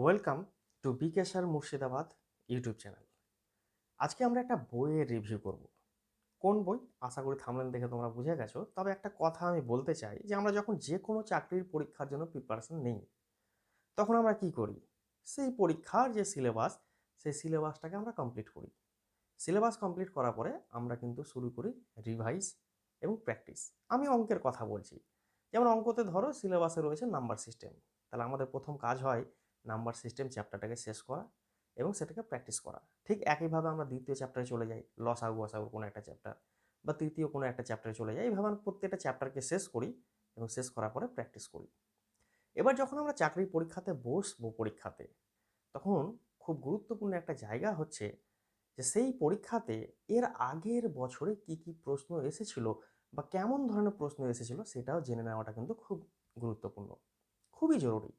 Welcome to বিকেশার Murshidabad YouTube channel আজকে আমরা একটা বইয়ের রিভিউ করব। কোন বই? আশা করি থামলেন দেখে তোমরা বুঝে গেছো। তবে একটা কথা আমি বলতে চাই যে, আমরা যখন যে কোনো চাকরির পরীক্ষার জন্য প্রিপারেশন নিই, তখন আমরা কি করি? সেই পরীক্ষার যে সিলেবাস সেই সিলেবাসটাকে আমরা কমপ্লিট করি। সিলেবাস কমপ্লিট করার পরে আমরা কিন্তু শুরু করি রিভাইজ এবং প্র্যাকটিস আমি অঙ্কের কথা বলছি। যেমন অঙ্কতে ধরো সিলেবাসে রয়েছে নাম্বার সিস্টেম তাহলে আমাদের প্রথম কাজ হয় নাম্বার সিস্টেম চ্যাপ্টারটাকে শেষ করা এবং সেটাকে প্র্যাকটিস করা। ঠিক একইভাবে আমরা দ্বিতীয় চ্যাপ্টারে চলে যাই লসাগু ওয়াসাগু কোনো একটা চ্যাপ্টার বা তৃতীয় কোনো একটা চ্যাপ্টারে চলে যাই, এইভাবে আমরা প্রত্যেকটা চ্যাপ্টারকে শেষ করি এবং শেষ করার পরে প্র্যাকটিস করি। এবার যখন আমরা চাকরির পরীক্ষাতে বসবো পরীক্ষাতে, তখন খুব গুরুত্বপূর্ণ একটা জায়গা হচ্ছে যে সেই পরীক্ষাতে এর আগের বছরে কি কি প্রশ্ন এসেছিল বা কেমন ধরনের প্রশ্ন এসেছিল সেটাও জেনে নেওয়াটা কিন্তু খুব গুরুত্বপূর্ণ। খুবই জরুরি।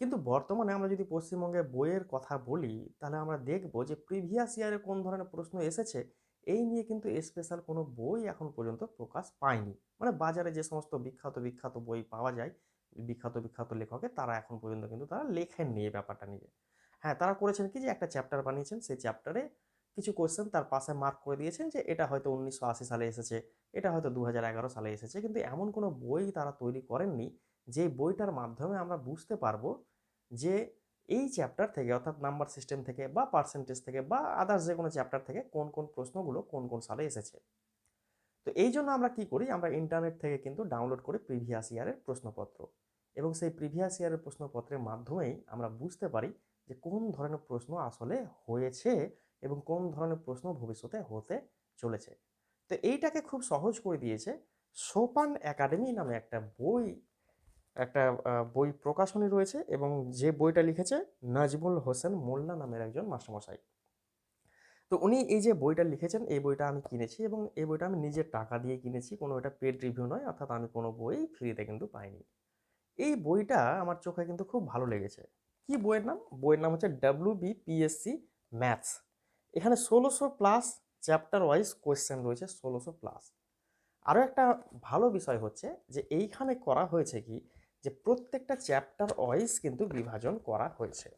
কিন্তু বর্তমানে আমরা যদি পশ্চিমবঙ্গে বইয়ের কথা বলি, তাহলে আমরা দেখব যে প্রিভিয়াস ইয়ারে কোন ধরনের প্রশ্ন এসেছে, এই নিয়ে কিন্তু স্পেশাল কোনো বই এখন পর্যন্ত প্রকাশ পায়নি। মানে বাজারে যে সমস্ত বিখ্যাত বিখ্যাত বই পাওয়া যায়, বিখ্যাত বিখ্যাত লেখকের, তারা এখন পর্যন্ত কিন্তু তারা লেখেন নিয়ে ব্যাপারটা নিয়ে। হ্যাঁ তারা করেছেন কি যে একটা চ্যাপ্টার বানিয়েছেন, সেই চ্যাপ্টারে কিছু কোয়েশ্চেন তার পাশে মার্ক করে দিয়েছেন যে এটা হয়তো উনিশশো আশি সালে এসেছে, এটা হয়তো দু হাজার এগারো সালে এসেছে, কিন্তু এমন কোনো বই তারা তৈরি করেননি যে বইটার মাধ্যমে আমরা বুঝতে পারব যে এই চ্যাপ্টার থেকে অর্থাৎ নাম্বার সিস্টেম থেকে বা পার্সেন্টেজ থেকে বা আদার্স যে কোনো চ্যাপ্টার থেকে কোন কোন প্রশ্নগুলো কোন কোন সালে এসেছে। তো এই জন্য আমরা কি করি? আমরা ইন্টারনেট থেকে কিন্তু ডাউনলোড করি প্রিভিয়াস ইয়ারের প্রশ্নপত্র। এবং সেই প্রিভিয়াস ইয়ারের প্রশ্নপত্রের মাধ্যমেই আমরা বুঝতে পারি যে কোন ধরনের প্রশ্ন আসলে হয়েছে এবং কোন ধরনের প্রশ্ন ভবিষ্যতে হতে চলেছে। তো এইটাকে খুব সহজ করে দিয়েছে সোপান একাডেমি নামে একটা বই একটা বই প্রকাশনী রয়েছে এবং যে বইটা লিখেছে নাজমুল হোসেন মোল্লা নামের একজন মাস্টারমশাই। তো উনি এই যে বইটা লিখেছেন, এই বইটা আমি কিনেছি এবং এই বইটা আমি নিজের টাকা দিয়ে কিনেছি, কোনো এটা পেড রিভিউ নয়, অর্থাৎ আমি কোনো বই ফ্রিতে কিন্তু পাইনি। এই বইটা আমার চোখে কিন্তু খুব ভালো লেগেছে। কি বইয়ের নাম? বইয়ের নাম হচ্ছে ডাব্লিউ বি পিএসসি ম্যাথস এখানে ষোলোশো প্লাস চ্যাপ্টার ওয়াইজ কোয়েশ্চেন রয়েছে, ষোলোশো প্লাস আরও একটা ভালো বিষয় হচ্ছে যে এইখানে করা হয়েছে কি যে প্রত্যেকটা চ্যাপ্টার ওয়াইজ কিন্তু বিভাজন করা হয়েছে।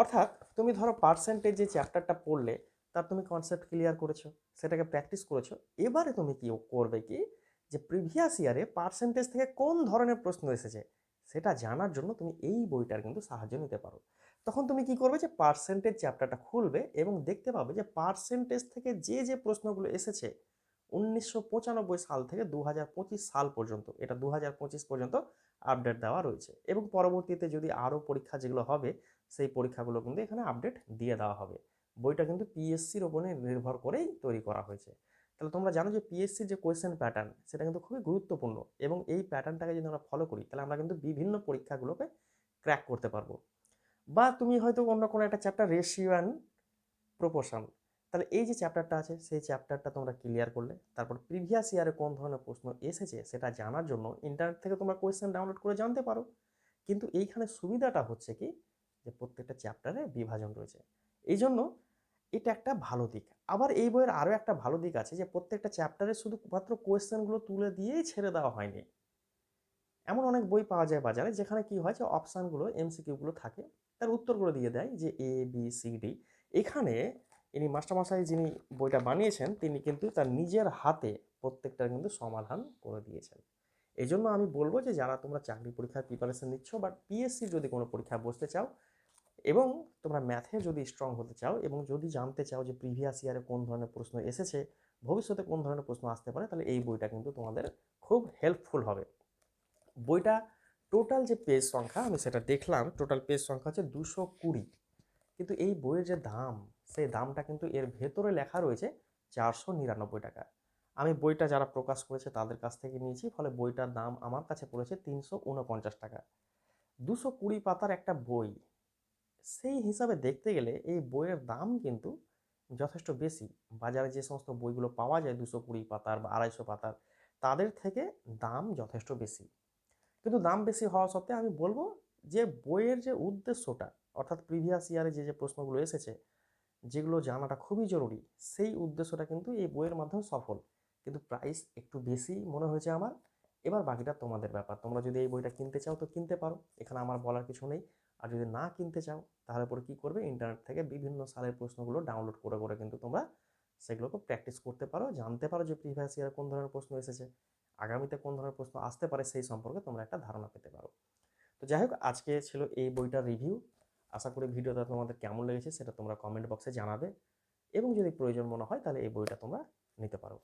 অর্থাৎ তুমি ধরো পার্সেন্টেজ যে চ্যাপ্টারটা পড়লে তার তুমি কনসেপ্ট ক্লিয়ার করেছ, সেটাকে প্র্যাকটিস করেছ। এবারে তুমি কি করবে কি? যে প্রিভিয়াস ইয়ারে পার্সেন্টেজ থেকে কোন ধরনের প্রশ্ন এসেছে, সেটা জানার জন্য তুমি এই বইটার কিন্তু সাহায্য নিতে পারো। তখন তুমি কি করবে যে পার্সেন্টেজ চ্যাপ্টারটা খুলবে এবং দেখতে পাবে যে পার্সেন্টেজ থেকে যে যে প্রশ্নগুলো এসেছে, উনিশশো পঁচানব্বই সাল থেকে দু হাজার পঁচিশ সাল পর্যন্ত, এটা দু হাজার পঁচিশ পর্যন্ত আপডেট দেওয়া রয়েছে। এবং পরবর্তীতে যদি আরও পরীক্ষা যেগুলো হবে, সেই পরীক্ষাগুলো কিন্তু এখানে আপডেট দিয়ে দেওয়া হবে। বইটা কিন্তু পিএসসির ওপরে নির্ভর করেই তৈরি করা হয়েছে। তাহলে তোমরা জানো যে পিএসসির যে কোয়েশ্চেন প্যাটার্ন সেটা কিন্তু খুবই গুরুত্বপূর্ণ। এবং এই প্যাটার্নটাকে যদি আমরা ফলো করি, তাহলে আমরা কিন্তু বিভিন্ন পরীক্ষাগুলোকে ক্র্যাক করতে পারব। বা তুমি হয়তো অন্য কোনো একটা চ্যাপ্টার রেশিও অ্যান্ড প্রপোর্শন তাহলে এই যে চ্যাপ্টারটা আছে, সেই চ্যাপ্টারটা তোমরা ক্লিয়ার করলে, তারপর প্রিভিয়াস ইয়ারে কোন ধরনের প্রশ্ন এসেছে সেটা জানার জন্য ইন্টারনেট থেকে তোমরা কোয়েশ্চেন ডাউনলোড করে জানতে পারো। কিন্তু এইখানে সুবিধাটা হচ্ছে কি, যে প্রত্যেকটা চ্যাপ্টারে বিভাজন রয়েছে। এই জন্য এটা একটা ভালো দিক। আবার এই বইয়ের আরও একটা ভালো দিক আছে যে প্রত্যেকটা চ্যাপ্টারে শুধুমাত্র কোয়েশ্চেনগুলো তুলে দিয়েই ছেড়ে দেওয়া হয়নি। এমন অনেক বই পাওয়া যায় বাজারে যেখানে কি হয় যে অপশানগুলো এমসিকিউগুলো থাকে, তার উত্তরগুলো দিয়ে দেয় যে এ বি সি ডি এখানে ইনি মাস্টারমশাই যিনি বইটা বানিয়েছেন, তিনি কিন্তু তার নিজের হাতে প্রত্যেকটার কিন্তু সমাধান করে দিয়েছেন। এই জন্য আমি বলব যে, যারা তোমরা চাকরি পরীক্ষার প্রিপারেশন নিচ্ছ বা পিএসসি যদি কোনো পরীক্ষা বসতে চাও এবং তোমরা ম্যাথে যদি স্ট্রং হতে চাও এবং যদি জানতে চাও যে প্রিভিয়াস ইয়ারে কোন ধরনের প্রশ্ন এসেছে, ভবিষ্যতে কোন ধরনের প্রশ্ন আসতে পারে, তাহলে এই বইটা কিন্তু তোমাদের খুব হেল্পফুল হবে। বইটা টোটাল যে পেজ সংখ্যা, আমি সেটা দেখলাম টোটাল পেজ সংখ্যা হচ্ছে দুশো কুড়ি। কিন্তু এই বইয়ের যে দাম সেই দামটা কিন্তু এর ভেতরে লেখা রয়েছে চারশো নিরানব্বই টাকা। আমি বইটা যারা প্রকাশ করেছে তাদের কাছ থেকে নিয়েছি, ফলে বইটার দাম আমার কাছে পড়েছে তিনশো উনপঞ্চাশ টাকা। দুশো কুড়ি পাতার একটা বই, সেই হিসাবে দেখতে গেলে এই বইয়ের দাম কিন্তু যথেষ্ট বেশি। বাজারে যে সমস্ত বইগুলো পাওয়া যায় দুশো কুড়ি পাতার বা আড়াইশো পাতার, তাদের থেকে দাম যথেষ্ট বেশি। কিন্তু দাম বেশি হওয়া সত্ত্বেও আমি বলব যে বইয়ের যে উদ্দেশ্যটা, অর্থাৎ প্রিভিয়াস ইয়ারে যে যে প্রশ্নগুলো এসেছে যেগুলো জানাটা খুবই জরুরি, সেই উদ্দেশ্যটা কিন্তু এই বইয়ের মাধ্যমে সফল। কিন্তু প্রাইস একটু বেশি মনে হয়েছে আমার। এবার বাকিটা তোমাদের ব্যাপার। তোমরা যদি এই বইটা কিনতে চাও তো কিনতে পারো। এখানে আমার বলার কিছু নেই। আর যদি না কিনতে চাও, তাহলে পরে কী করবে? ইন্টারনেট থেকে বিভিন্ন সালের প্রশ্নগুলো ডাউনলোড করে করে কিন্তু তোমরা সেগুলোকে প্র্যাকটিস করতে পারো, জানতে পারো যে প্রিভিয়াস ইয়ার কোন ধরনের প্রশ্ন এসেছে। আগামীতে কোন ধরনের প্রশ্ন আসতে পারে সেই সম্পর্কে তোমরা একটা ধারণা পেতে পারো। তো যাই হোক, আজকে ছিল এই বইটার রিভিউ আশা করি ভিডিওটা তোমাদের কেমন লেগেছে সেটা তোমরা কমেন্ট বক্সে জানাবে। এবং যদি প্রয়োজন মনে হয় তাহলে এই বইটা তোমরা নিতে পারো।